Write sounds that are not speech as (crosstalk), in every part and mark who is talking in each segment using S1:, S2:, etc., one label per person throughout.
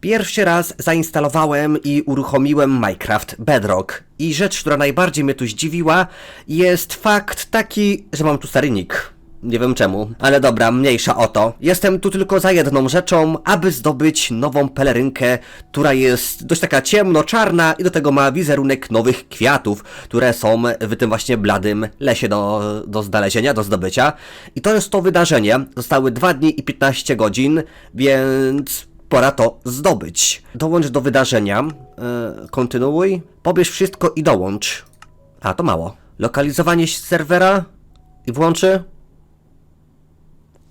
S1: Pierwszy raz zainstalowałem i uruchomiłem Minecraft Bedrock. I rzecz, która najbardziej mnie tu zdziwiła, jest fakt taki, że mam tu stary nick. Nie wiem czemu, ale dobra, mniejsza o to. Jestem tu tylko za jedną rzeczą, aby zdobyć nową pelerynkę, która jest dość taka ciemno-czarna i do tego ma wizerunek nowych kwiatów, które są w tym właśnie bladym lesie do, do znalezienia, do zdobycia. I to jest to wydarzenie. Zostały 2 dni i 15 godzin, więc pora to zdobyć. Dołącz do wydarzenia, yy, kontynuuj, pobierz wszystko i dołącz. A, to mało. Lokalizowanie serwera i włączy.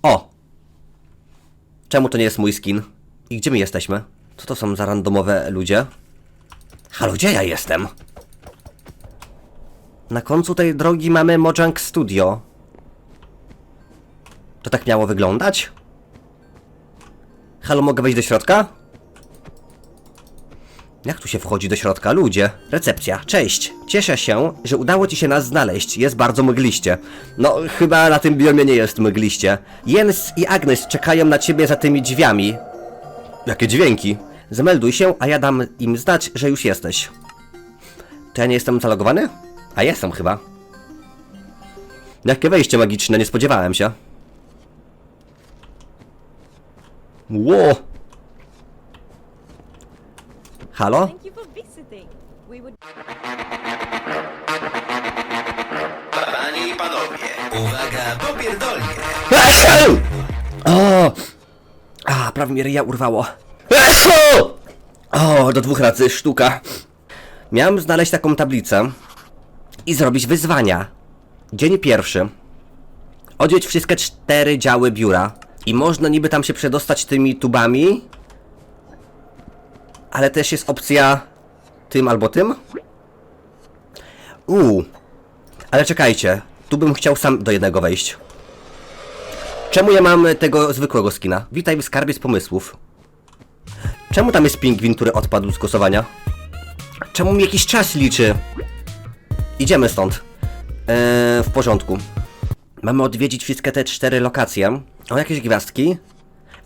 S1: O! Czemu to nie jest mój skin? I gdzie my jesteśmy? Co to są za randomowe ludzie? Halo, gdzie ja jestem? Na końcu tej drogi mamy Mojang Studio. To tak miało wyglądać? Halo, mogę wejść do środka? Jak tu się wchodzi do środka? Ludzie. Recepcja. Cześć. Cieszę się, że udało ci się nas znaleźć. Jest bardzo mgliście. No, chyba na tym biomie nie jest mgliście. Jens i Agnes czekają na ciebie za tymi drzwiami. Jakie dźwięki? Zamelduj się, a ja dam im znać, że już jesteś. To ja nie jestem zalogowany? A jestem chyba. Jakie wejście magiczne, nie spodziewałem się. Ło! Halo?
S2: Thank you for visiting. We would
S3: Panie i panowie, uwaga, popierdolnie! (laughs)
S1: O! A, prawie mnie ryja urwało. (laughs) O, do dwóch razy sztuka. Miałem znaleźć taką tablicę i zrobić wyzwania. Dzień pierwszy. Odwiedź wszystkie cztery działy biura. I można niby tam się przedostać tymi tubami, ale też jest opcja tym albo tym. Uuu. Ale czekajcie, tu bym chciał sam do jednego wejść. Czemu ja mam tego zwykłego skina? Witaj w skarbie z pomysłów. Czemu tam jest pingwin, który odpadł z głosowania? Czemu mi jakiś czas liczy? Idziemy stąd. Eee, w porządku. Mamy odwiedzić wszystkie te cztery lokacje. O, jakieś gwiazdki.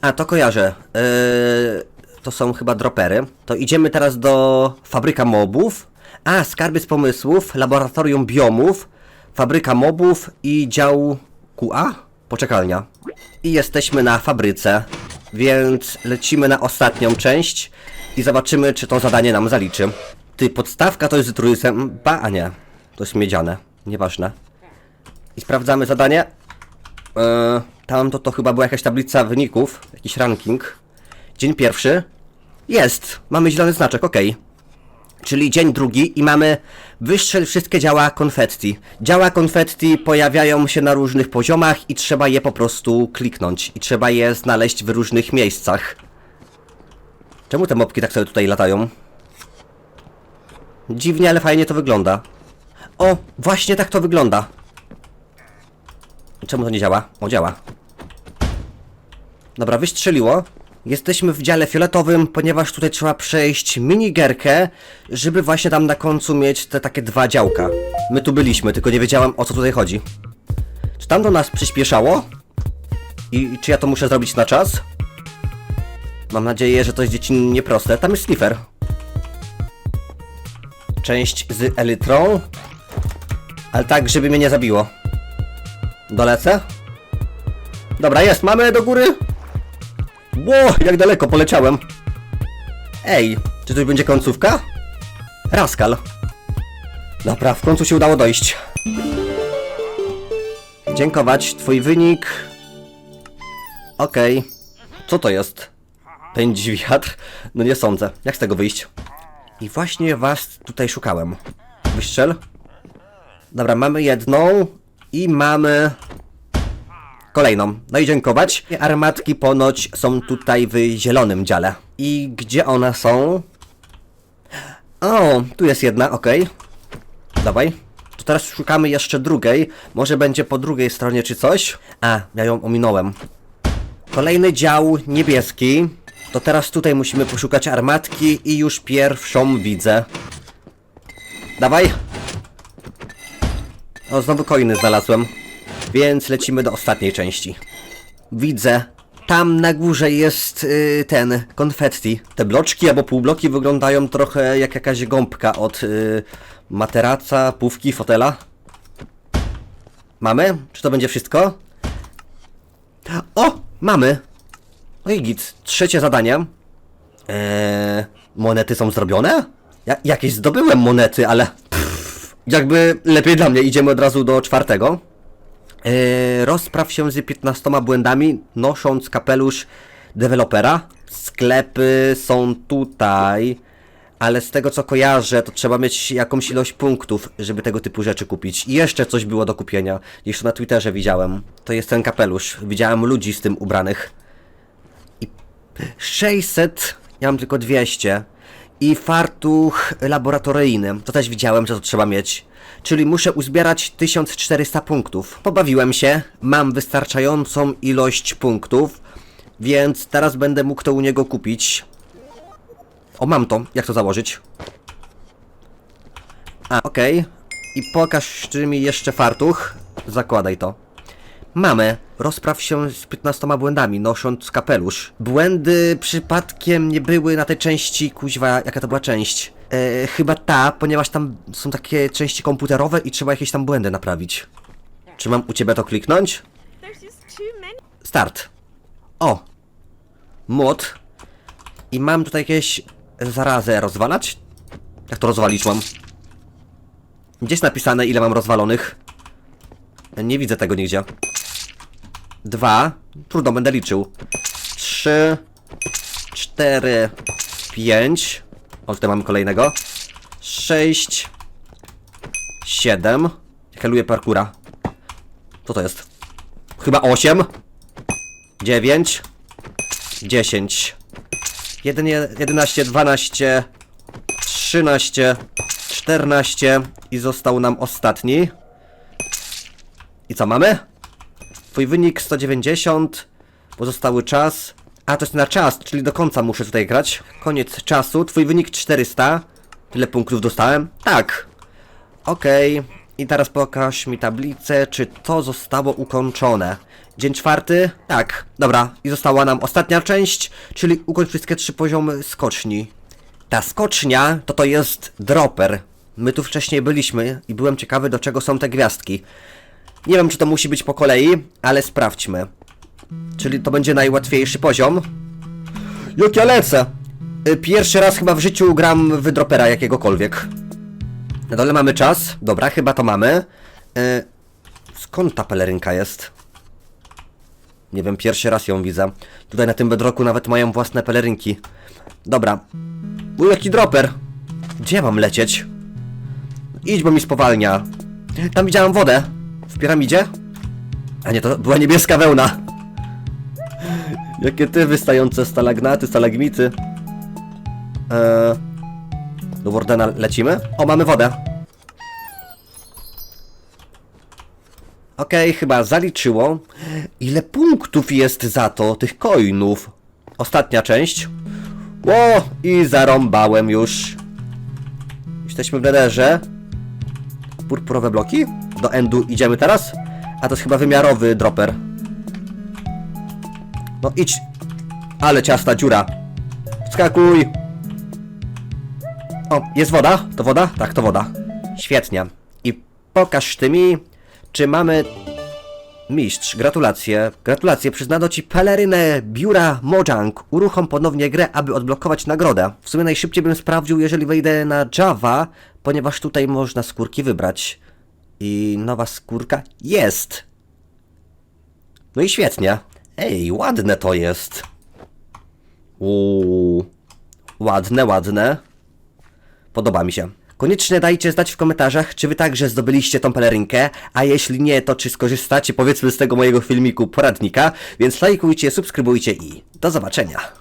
S1: A, to kojarzę. Eee, to są chyba dropery. To idziemy teraz do fabryka mobów. A, skarby z pomysłów, laboratorium biomów, fabryka mobów i dział QA? Poczekalnia. I jesteśmy na fabryce, więc lecimy na ostatnią część i zobaczymy, czy to zadanie nam zaliczy. Ty, podstawka to jest z trójcem, ba, a nie. To jest miedziane, nieważne. I sprawdzamy zadanie. Eee, tam to, to chyba była jakaś tablica wyników, jakiś ranking. Dzień pierwszy. Jest, mamy zielony znaczek, okej. Czyli dzień drugi i mamy wystrzel wszystkie działa konfetti. Działa konfetti pojawiają się na różnych poziomach i trzeba je po prostu kliknąć. I trzeba je znaleźć w różnych miejscach. Czemu te mopki tak sobie tutaj latają? Dziwnie, ale fajnie to wygląda. O, właśnie tak to wygląda. Czemu to nie działa? O, działa. Dobra, wystrzeliło. Jesteśmy w dziale fioletowym, ponieważ tutaj trzeba przejść minigierkę, żeby właśnie tam na końcu mieć te takie dwa działka. My tu byliśmy, tylko nie wiedziałem o co tutaj chodzi. Czy tam do nas przyspieszało? I, i czy ja to muszę zrobić na czas? Mam nadzieję, że to jest dziecinnie proste. Tam jest Sniffer. Część z elytrą. Ale tak, żeby mnie nie zabiło. Dolecę? Dobra, jest, mamy do góry. Ło, jak daleko poleciałem. Ej, czy to będzie końcówka? Raskal. Dobra, w końcu się udało dojść. Dziękować, twój wynik... Okej. Co to jest? Pędzi wiatr? No nie sądzę. Jak z tego wyjść? I właśnie was tutaj szukałem. Wystrzel. Dobra, mamy jedną i mamy kolejną. No i dziękować. Armatki ponoć są tutaj w zielonym dziale. I gdzie one są? O, tu jest jedna, okej. Dawaj. To teraz szukamy jeszcze drugiej. Może będzie po drugiej stronie czy coś? A, ja ją ominąłem. Kolejny dział niebieski. To teraz tutaj musimy poszukać armatki i już pierwszą widzę. Dawaj. O, znowu coiny znalazłem. Więc lecimy do ostatniej części. Widzę Tam na górze jest y, ten konfetti. Te bloczki albo półbloki wyglądają trochę jak jakaś gąbka od y, materaca, pówki, fotela. Mamy? Czy to będzie wszystko? O! Mamy! No i git. Trzecie zadanie. Eee, monety są zrobione? Ja, jakieś zdobyłem monety, ale... Pff, jakby lepiej dla mnie. Idziemy od razu do czwartego. Eee, rozpraw się z 15 błędami, nosząc kapelusz dewelopera. Sklepy są tutaj, ale z tego co kojarzę, to trzeba mieć jakąś ilość punktów, żeby tego typu rzeczy kupić. I jeszcze coś było do kupienia. Jeszcze na Twitterze widziałem. To jest ten kapelusz. Widziałem ludzi z tym ubranych. I 600, ja mam tylko 200. I fartuch laboratoryjny, to też widziałem, że to trzeba mieć. Czyli muszę uzbierać 1400 punktów. Pobawiłem się, mam wystarczającą ilość punktów, więc teraz będę mógł to u niego kupić. O, mam to. Jak to założyć? A, okej. I pokaż mi jeszcze fartuch. Zakładaj to. Mamy. Rozpraw się z 15 błędami, nosząc kapelusz. Błędy przypadkiem nie były na tej części, kuźwa, jaka to była część? E, chyba ta, ponieważ tam są takie części komputerowe i trzeba jakieś tam błędy naprawić. Czy mam u ciebie to kliknąć? Start. O! Młot. I mam tutaj jakieś zarazę rozwalać? Jak to rozwalić mam? Gdzie jest napisane ile mam rozwalonych? Nie widzę tego nigdzie. Dwa. Trudno, będę liczył. Trzy. Cztery. Pięć. O, tutaj mamy kolejnego. Sześć. Siedem. Heluję parkura. Co to jest? Chyba osiem. 9 10 11, 12 13 14 i został nam ostatni. I co mamy? Twój wynik 190, pozostały czas. A to jest na czas, czyli do końca muszę tutaj grać. Koniec czasu, twój wynik 400. Tyle punktów dostałem? Tak. Okej. I teraz pokaż mi tablicę, czy to zostało ukończone. Dzień czwarty? Tak. Dobra. I została nam ostatnia część, czyli ukończ wszystkie trzy poziomy skoczni. Ta skocznia to to jest dropper. My tu wcześniej byliśmy i byłem ciekawy do czego są te gwiazdki. Nie wiem czy to musi być po kolei, ale sprawdźmy. Czyli to będzie najłatwiejszy poziom. Jak ja lecę! Y, Pierwszy raz chyba w życiu gram w dropera jakiegokolwiek. Na dole mamy czas. Dobra, chyba to mamy. E, skąd ta pelerynka jest? Nie wiem, pierwszy raz ją widzę. Tutaj na tym bedroku nawet mają własne pelerynki. Dobra. Był jaki dropper. Gdzie mam lecieć? Idź, bo mi spowalnia. Tam widziałem wodę. W piramidzie? A nie, to była niebieska wełna. Jakie ty wystające stalagnaty, stalagmity. Eee... Do Wardena lecimy? O, mamy wodę. Okej, chyba zaliczyło. Ile punktów jest za to, tych coinów? Ostatnia część. Ło, i zarąbałem już. Jesteśmy w nederze. Purpurowe bloki? Do endu idziemy teraz? A to jest chyba wymiarowy dropper. No idź. Ale ciasta dziura. Skakuj. O, jest woda? To woda? Tak, to woda. Świetnie. I pokaż ty mi, czy mamy... Mistrz, gratulacje. Gratulacje, przyznano ci pelerynę biura Mojang. Uruchom ponownie grę, aby odblokować nagrodę. W sumie najszybciej bym sprawdził, jeżeli wejdę na Java, ponieważ tutaj można skórki wybrać. I nowa skórka jest. No i świetnie. Ej, ładne to jest. Uuu. Ładne, ładne. Podoba mi się. Koniecznie dajcie znać w komentarzach, czy wy także zdobyliście tą pelerynkę, a jeśli nie, to czy skorzystacie powiedzmy z tego mojego filmiku poradnika, więc lajkujcie, subskrybujcie i do zobaczenia.